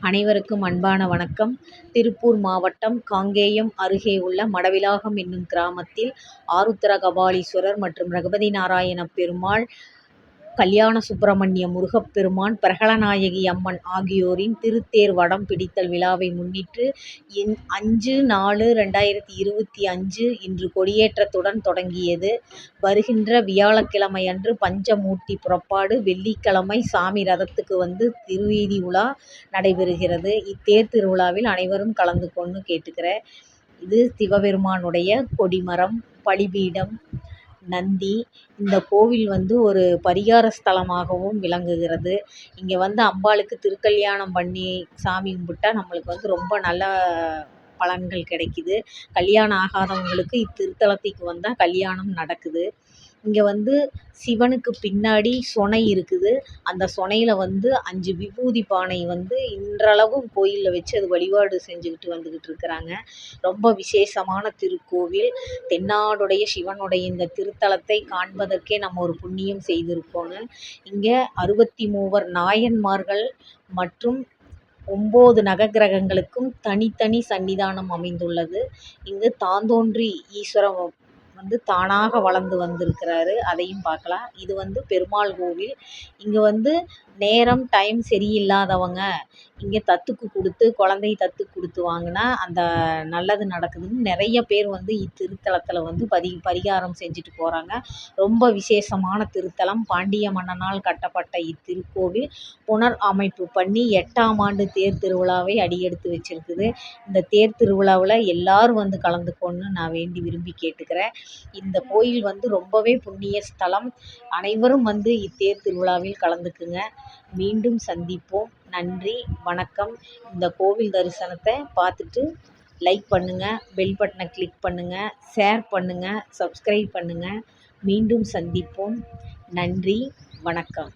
அனைவருக்கும் அன்பான வணக்கம். திருப்பூர் மாவட்டம் காங்கேயம் அருகே உள்ள மடவிலாகம் என்னும் கிராமத்தில் ஆருத்ர கபாலீஸ்வரர் மற்றும் ரகுபதி நாராயண பெருமாள் கல்யாண சுப்பிரமணிய முருகப்பெருமான் பிரகலநாயகி அம்மன் ஆகியோரின் திருத்தேர் வடம் பிடித்தல் விழாவை முன்னிட்டு இன் அஞ்சு நாலு ரெண்டாயிரத்தி இருபத்தி அஞ்சு இன்று கொடியேற்றத்துடன் தொடங்கியது. வருகின்ற வியாழக்கிழமை அன்று பஞ்சமூர்த்தி புறப்பாடு வெள்ளிக்கிழமை சாமி ரதத்துக்கு வந்து திருவீதி உலா நடைபெறுகிறது. இத்தேர் திருவிழாவில் அனைவரும் கலந்து கொண்டு கேட்டுக்கிறேன். இது சிவபெருமானுடைய கொடிமரம் பலிபீடம் நந்தி இந்த கோவில் வந்து ஒரு பரிகார ஸ்தலமாகவும் விளங்குகிறது. இங்கே வந்து அம்பாளுக்கு திருக்கல்யாணம் பண்ணி சாமி கும்பிட்டா நம்மளுக்கு வந்து ரொம்ப நல்ல பலன்கள் கிடைக்கிது. கல்யாணம் ஆகாதவங்களுக்கு இத்திருத்தலத்துக்கு வந்தால் கல்யாணம் நடக்குது. இங்கே வந்து சிவனுக்கு பின்னாடி சொனை இருக்குது. அந்த சுனையில் வந்து அஞ்சு விபூதி பானை வந்து இன்றளவும் கோயிலில் வச்சு அது வழிபாடு செஞ்சுக்கிட்டு வந்துக்கிட்டு இருக்கிறாங்க. ரொம்ப விசேஷமான திருக்கோவில். தென்னாடுடைய சிவனுடைய இந்த திருத்தலத்தை காண்பதற்கே நம்ம ஒரு புண்ணியம் செய்திருக்கோன்னு இங்கே அறுபத்தி மூவர் நாயன்மார்கள் மற்றும் ஒம்பது நவக்கிரகங்களுக்கும் தனித்தனி சன்னிதானம் அமைந்துள்ளது. இங்கு தாந்தோன்றி ஈஸ்வரம் வந்து தானாக வளர்ந்து வந்திருக்கிறாரு. அதையும் பார்க்கலாம். இது வந்து பெருமாள் கோவில். இங்கே வந்து நேரம் டைம் சரியில்லாதவங்க இங்கே தத்துக்கு கொடுத்து குழந்தை தத்துக்கு கொடுத்து வாங்கினா அந்த நல்லது நடக்குதுன்னு நிறைய பேர் வந்து இத்திருத்தலத்தில் வந்து பரி பரிகாரம் செஞ்சுட்டு போகிறாங்க ரொம்ப விசேஷமான திருத்தலம். பாண்டிய மன்னனால் கட்டப்பட்ட இத்திருக்கோவில் புனர் அமைப்பு பண்ணி எட்டாம் ஆண்டு தேர் திருவிழாவை அடியெடுத்து வச்சிருக்குது. இந்த தேர் திருவிழாவில் எல்லோரும் வந்து கலந்துக்கணுன்னு நான் வேண்டி விரும்பி கேட்டுக்கிறேன். இந்த கோயில் வந்து ரொம்பவே புண்ணிய ஸ்தலம். அனைவரும் வந்து இத்தேர் திருவிழாவில் கலந்துக்குங்க. மீண்டும் சந்திப்போம். நன்றி வணக்கம். இந்த கோவில் தரிசனத்தை பார்த்துட்டு லைக் பண்ணுங்கள் பெல் பட்டனை கிளிக் பண்ணுங்கள் ஷேர் பண்ணுங்கள் சப்ஸ்கிரைப் பண்ணுங்கள் மீண்டும் சந்திப்போம். நன்றி வணக்கம்.